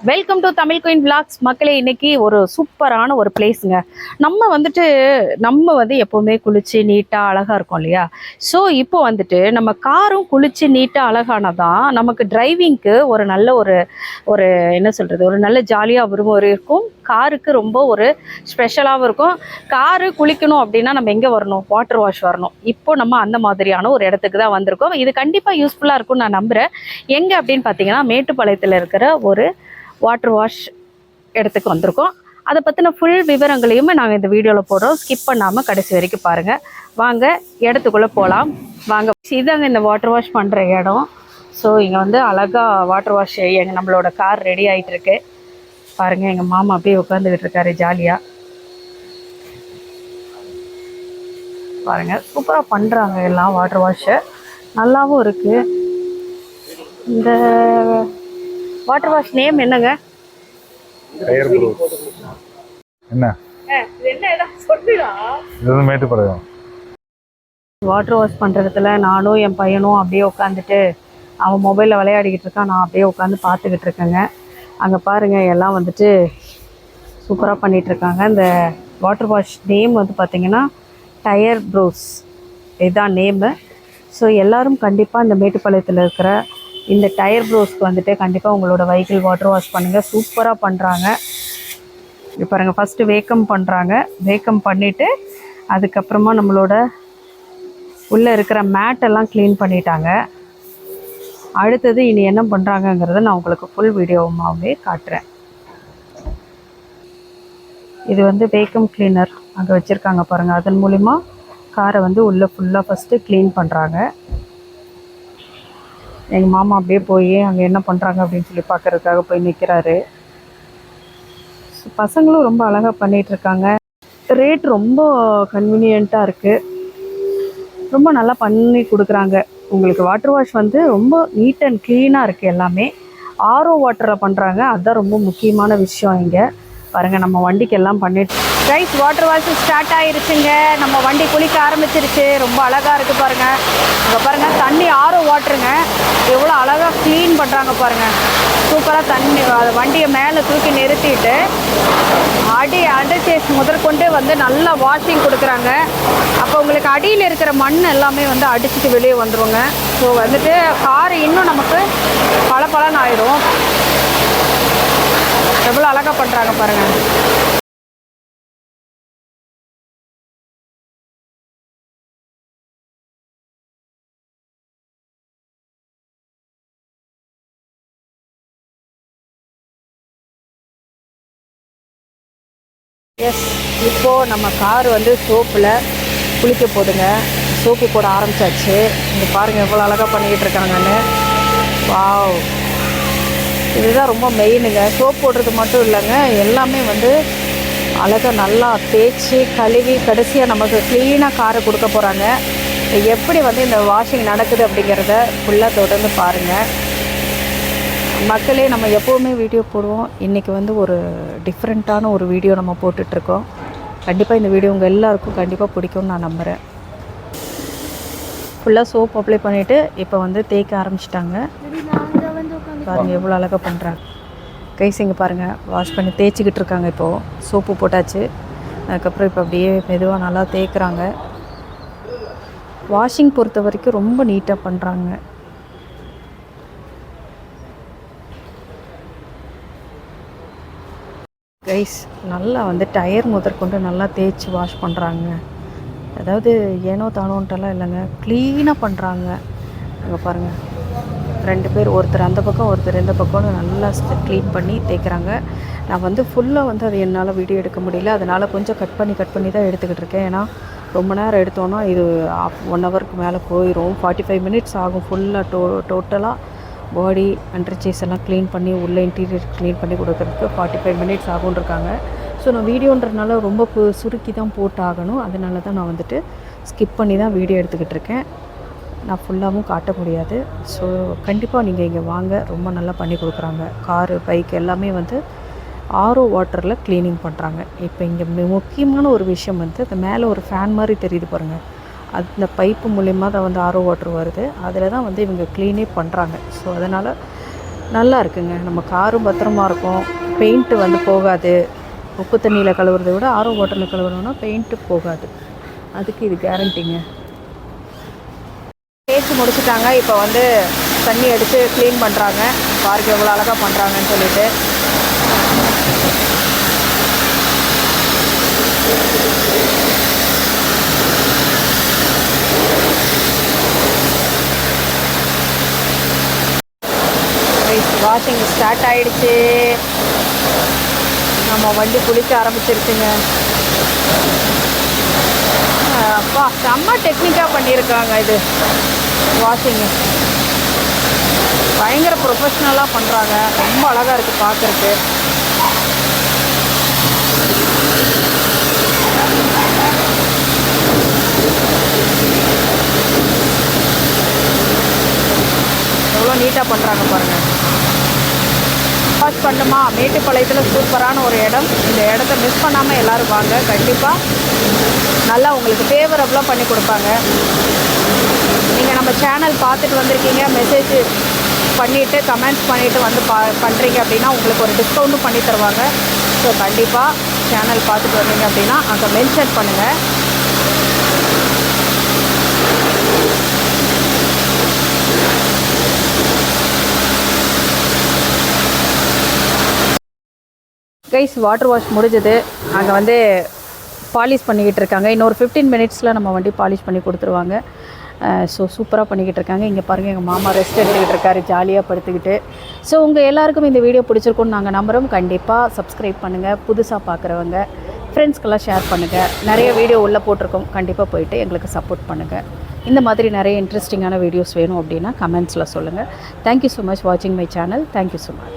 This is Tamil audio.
Welcome to Tamil queen blogs மக்களே இன்னைக்கு ஒரு சூப்பரான ஒரு பிளேஸுங்க நம்ம வந்துட்டு நம்ம வந்து எப்போவுமே குளிச்சு நீட்டாக அழகாக இருக்கும் இல்லையா? ஸோ இப்போ வந்துட்டு நம்ம காரும் குளிச்சு நீட்டாக அழகானதான் நமக்கு டிரைவிங்க்கு ஒரு நல்ல ஒரு ஒரு என்ன சொல்கிறது ஒரு நல்ல ஜாலியாக வரும் இருக்கும் காருக்கு ரொம்ப ஒரு ஸ்பெஷலாகவும் இருக்கும். காரு குளிக்கணும் அப்படின்னா நம்ம எங்கே வரணும்? வாட்டர் வாஷ் வரணும். இப்போ நம்ம அந்த மாதிரியான ஒரு இடத்துக்கு தான் வந்திருக்கோம். இது கண்டிப்பாக யூஸ்ஃபுல்லாக இருக்கும்னு நான் நம்புகிறேன் எங்கே அப்படின்னு பார்த்தீங்கன்னா மேட்டுப்பாளையத்தில் இருக்கிற ஒரு வாட்டர் வாஷ் இடத்துக்கு வந்திருக்கோம். அதை பற்றின ஃபுல் விவரங்களையுமே நாங்கள் இந்த வீடியோவில் போடுறோம். ஸ்கிப் பண்ணாமல் கடைசி வரைக்கும் பாருங்கள் வாங்க இடத்துக்குள்ளே போகலாம் வாங்க. இதாங்க இந்த வாட்டர் வாஷ் பண்ணுற இடம். ஸோ இங்கே வந்து அழகாக வாட்டர் வாஷ் எங்கள் நம்மளோட கார் ரெடி ஆகிட்டுருக்கு பாருங்கள் எங்கள் மாமா அப்படியே உட்காந்துக்கிட்டு இருக்காரு ஜாலியாக பாருங்கள் சூப்பராக பண்ணுறாங்க எல்லாம் வாட்டர் வாஷை நல்லாவும் இருக்குது இந்த வாட்டர் வாஷ் நேம் என்னங்க? என்ன? மேட்டுப்பாளையம் வாட்டர் வாஷ் பண்ணுறதுல நானும் என் பையனும் அப்படியே உட்காந்துட்டு அவன் மொபைலில் விளையாடிக்கிட்டு இருக்கான் நான் அப்படியே உட்காந்து பார்த்துக்கிட்டு இருக்கேங்க. அங்கே பாருங்கள் எல்லாம் வந்துட்டு சூப்பராக பண்ணிகிட்ருக்காங்க இந்த வாட்டர் வாஷ் நேம் வந்து பார்த்திங்கன்னா டயர் ப்ரோஸ் இதுதான் நேமு ஸோ எல்லாரும் கண்டிப்பாக இந்த மேட்டுப்பாளையத்தில் இருக்கிற இந்த டயர் ப்ரோஸ்க்கு வந்துட்டு கண்டிப்பாக உங்களோட வெஹிக்கிள் வாட்டர் வாஷ் பண்ணுங்கள் சூப்பராக பண்ணுறாங்க இப்போ பாருங்கள் ஃபஸ்ட்டு வேக்கம் பண்ணுறாங்க வேக்கம் பண்ணிவிட்டு அதுக்கப்புறமா நம்மளோட உள்ளே இருக்கிற மேட்டெல்லாம் க்ளீன் பண்ணிட்டாங்க. அடுத்தது இனி என்ன பண்ணுறாங்கங்கிறத நான் உங்களுக்கு ஃபுல் வீடியோவாகவே காட்டுறேன். இது வந்து வேக்கம் கிளீனர் அங்கே வச்சுருக்காங்க பாருங்கள் அதன் மூலிமா காரை வந்து உள்ளே ஃபுல்லாக ஃபஸ்ட்டு க்ளீன் பண்ணுறாங்க எங்கள் மாமா அப்படியே போய் அங்கே என்ன பண்ணுறாங்க அப்படின்னு சொல்லி பார்க்கறதுக்காக போய் நிற்கிறாரு பசங்களும் ரொம்ப அழகாக பண்ணிகிட்ருக்காங்க ரேட் ரொம்ப கன்வீனியண்ட்டாக இருக்குது ரொம்ப நல்லா பண்ணி கொடுக்குறாங்க. உங்களுக்கு வாட்டர் வாஷ் வந்து ரொம்ப நீட் அண்ட் க்ளீனாக இருக்குது எல்லாமே. ஆர்ஓ வாட்டரில் பண்ணுறாங்க அதுதான் ரொம்ப முக்கியமான விஷயம் இங்கே. பாருங்கள் நம்ம வண்டிக்கு எல்லாம் பண்ணிட்டு ரைஸ் வாட்டர் வாஷ் ஸ்டார்ட் ஆகிருச்சுங்க நம்ம வண்டி குளிக்க ஆரம்பிச்சிருச்சு. ரொம்ப அழகாக இருக்குது பாருங்கள் இங்கே பாருங்கள் தண்ணி ஆர்ஓ வாட்டருங்க எவ்வளோ அழகாக க்ளீன் பண்ணுறாங்க பாருங்கள் சூப்பராக தண்ணி வண்டியை மேலே தூக்கி நிறுத்திட்டு அடி அடைச்சேஸ் முதற்கொண்டு வந்து நல்லா வாஷிங் கொடுக்குறாங்க. அப்போ உங்களுக்கு அடியில் இருக்கிற மண் எல்லாமே வந்து அடிச்சுட்டு வெளியே வந்துருங்க. ஸோ வந்துட்டு கார் இன்னும் நமக்கு பல ஆயிடும். எவ்வளோ அழகாக பண்ணுறாங்க பாருங்கள் எஸ் இப்போ நம்ம கார் வந்து சோப்பில் குளிக்க போதுங்க. சோப்பு போட ஆரம்பிச்சாச்சு. இங்கே பாருங்கள் எவ்வளோ அழகாக பண்ணிக்கிட்டு இருக்காங்கன்னு. வாவ் இதுதான் ரொம்ப மெயினுங்க. சோப் போடுறது மட்டும் இல்லைங்க. எல்லாமே வந்து அழகாக நல்லா தேய்ச்சி கழுவி கடைசியாக நமக்கு க்ளீனாக காரை கொடுக்க போகிறாங்க எப்படி வந்து இந்த வாஷிங் நடக்குது அப்படிங்கிறத ஃபுல்லாக தொடர்ந்து பாருங்கள் மக்களே நம்ம எப்போவுமே வீடியோ போடுவோம். இன்றைக்கி வந்து ஒரு டிஃப்ரெண்ட்டான ஒரு வீடியோ நம்ம போட்டுட்ருக்கோம். கண்டிப்பாக இந்த வீடியோ உங்கள் எல்லாருக்கும் கண்டிப்பாக பிடிக்கும்னு நான் நம்புகிறேன் ஃபுல்லாக சோப் அப்ளை பண்ணிவிட்டு இப்போ வந்து தேய்க்க ஆரம்பிச்சிட்டாங்க. பாருங்கள் எவ்வளோ அழகாக பண்ணுறாங்க கைஸ் இங்கே பாருங்கள் வாஷ் பண்ணி தேய்ச்சிக்கிட்டு இருக்காங்க இப்போது சோப்பு போட்டாச்சு. அதுக்கப்புறம் இப்போ அப்படியே மெதுவாக நல்லா தேய்க்குறாங்க. வாஷிங் பொறுத்த வரைக்கும் ரொம்ப நீட்டாக பண்ணுறாங்க கைஸ் நல்லா வந்து டயர் முதற்கொண்டு நல்லா தேய்ச்சி வாஷ் பண்ணுறாங்க அதாவது ஏனோ தானோன்ட்டெல்லாம் இல்லைங்க க்ளீனாக பண்ணுறாங்க அங்கே பாருங்கள் ரெண்டு பேர் ஒருத்தர் அந்த பக்கம் ஒருத்தர் இந்த பக்கம்னு நல்லா க்ளீன் பண்ணி தேய்க்கிறாங்க. நான் வந்து ஃபுல்லாக வந்து அது என்னால் வீடியோ எடுக்க முடியல. அதனால் கொஞ்சம் கட் பண்ணி கட் பண்ணி தான் எடுத்துக்கிட்டு இருக்கேன். ஏன்னா ரொம்ப நேரம் எடுத்தோன்னா இது ஒன் ஹவருக்கு மேலே போயிடும் ஃபார்ட்டி ஃபைவ் மினிட்ஸ் ஆகும் ஃபுல்லாக டோ டோட்டலாக பாடி அண்டர்ச்சேஸ் எல்லாம் க்ளீன் பண்ணி உள்ள இன்டீரியர் க்ளீன் பண்ணி கொடுக்குறதுக்கு ஃபார்ட்டி ஃபைவ் மினிட்ஸ் ஆகும்னு இருக்காங்க. ஸோ நான் வீடியோன்றதுனால ரொம்ப பு- சுருக்கி தான் போட்டாகணும். அதனால தான் நான் வந்துட்டு ஸ்கிப் பண்ணி தான் வீடியோ எடுத்துக்கிட்டு இருக்கேன். நான் ஃபுல்லாகவும் காட்ட முடியாது. ஸோ கண்டிப்பாக நீங்கள் இங்கே வாங்க. ரொம்ப நல்லா பண்ணி கொடுக்குறாங்க. காரு பைக் எல்லாமே வந்து ஆரோ வாட்டரில் க்ளீனிங் பண்ணுறாங்க இப்போ இங்கே முக்கியமான ஒரு விஷயம் வந்து அந்த மேலே ஒரு ஃபேன் மாதிரி தெரியுது பாருங்கள் அந்த பைப்பு மூலிமா தான் வந்து ஆரோ வாட்டர் வருது. அதில் தான் வந்து இவங்க க்ளீனே பண்ணுறாங்க ஸோ அதனால் நல்லா இருக்குங்க. நம்ம காரும் பத்திரமா இருக்கும். பெயிண்ட்டு வந்து போகாது. உப்பு தண்ணியில் கழுவுறதை விட ஆரோ வாட்டரில் கழுவுறோன்னா பெயிண்ட்டு போகாது. அதுக்கு இது கேரண்டிங்க தேய்ச்சி முடிச்சிட்டாங்க. இப்போ வந்து தண்ணி எடுத்து க்ளீன் பண்ணுறாங்க பார்க்கு எவ்வளோ அழகாக பண்ணுறாங்கன்னு சொல்லிட்டு. வாஷிங் ஸ்டார்ட் ஆயிடுச்சு. நம்ம வண்டி குளிக்க ஆரம்பிச்சிருச்சுங்க. அப்பா செம்ம டெக்னிக்காக பண்ணியிருக்காங்க இது. வாஷிங்கு பயங்கர ப்ரொஃபஷ்னலாக பண்ணுறாங்க ரொம்ப அழகாக இருக்குது பார்க்குறக்கு எவ்வளோ நீட்டாக பண்ணுறாங்க பாருங்கள் வாஷ் பண்ணுமா? மேட்டுப்பாளையத்தில் சூப்பரான ஒரு இடம். இந்த இடத்த மிஸ் பண்ணாமல் எல்லோரும் வாங்க. கண்டிப்பாக நல்லா உங்களுக்கு ஃபேவரபுளாக பண்ணி கொடுப்பாங்க. நீங்கள் நம்ம சேனல் பார்த்துட்டு வந்திருக்கீங்க மெசேஜ் பண்ணிவிட்டு கமெண்ட்ஸ் பண்ணிவிட்டு வந்து பா பண்ணுறீங்க அப்படின்னா உங்களுக்கு ஒரு டிஸ்கவுண்ட்டும் பண்ணி தருவாங்க. ஸோ கண்டிப்பாக சேனல் பார்த்துட்டு வந்தீங்க அப்படின்னா அங்கே மென்ஷன் பண்ணுங்கள் கைஸ் வாட்டர் வாஷ் முடிஞ்சது. அங்கே வந்து பாலிஷ் பண்ணிக்கிட்டு இருக்காங்க. இன்னொரு ஃபிஃப்டீன் மினிட்ஸில் நம்ம வண்டி பாலிஷ் பண்ணி கொடுத்துருவாங்க. ஸோ சூப்பராக பண்ணிக்கிட்டு இருக்காங்க. இங்கே பாருங்கள் எங்கள் மாமா ரெஸ்ட் எடுத்துக்கிட்டு இருக்காரு ஜாலியாக படுத்துக்கிட்டு. ஸோ உங்கள் எல்லாருக்கும் இந்த வீடியோ பிடிச்சிருக்குன்னு நாங்கள் நம்புகிறோம் கண்டிப்பாக சப்ஸ்கிரைப் பண்ணுங்கள் புதுசாக பார்க்குறவங்க ஃப்ரெண்ட்ஸ்க்கெல்லாம் ஷேர் பண்ணுங்கள் நிறைய வீடியோ உள்ளே போட்டிருக்கோம். கண்டிப்பாக போயிட்டு எங்களுக்கு சப்போர்ட் பண்ணுங்கள் இந்த மாதிரி நிறைய இன்ட்ரெஸ்டிங்கான வீடியோஸ் வேணும் அப்படின்னா கமெண்ட்ஸில் சொல்லுங்கள் தேங்க்யூ ஸோ மச் வாட்சிங் my channel thank you so much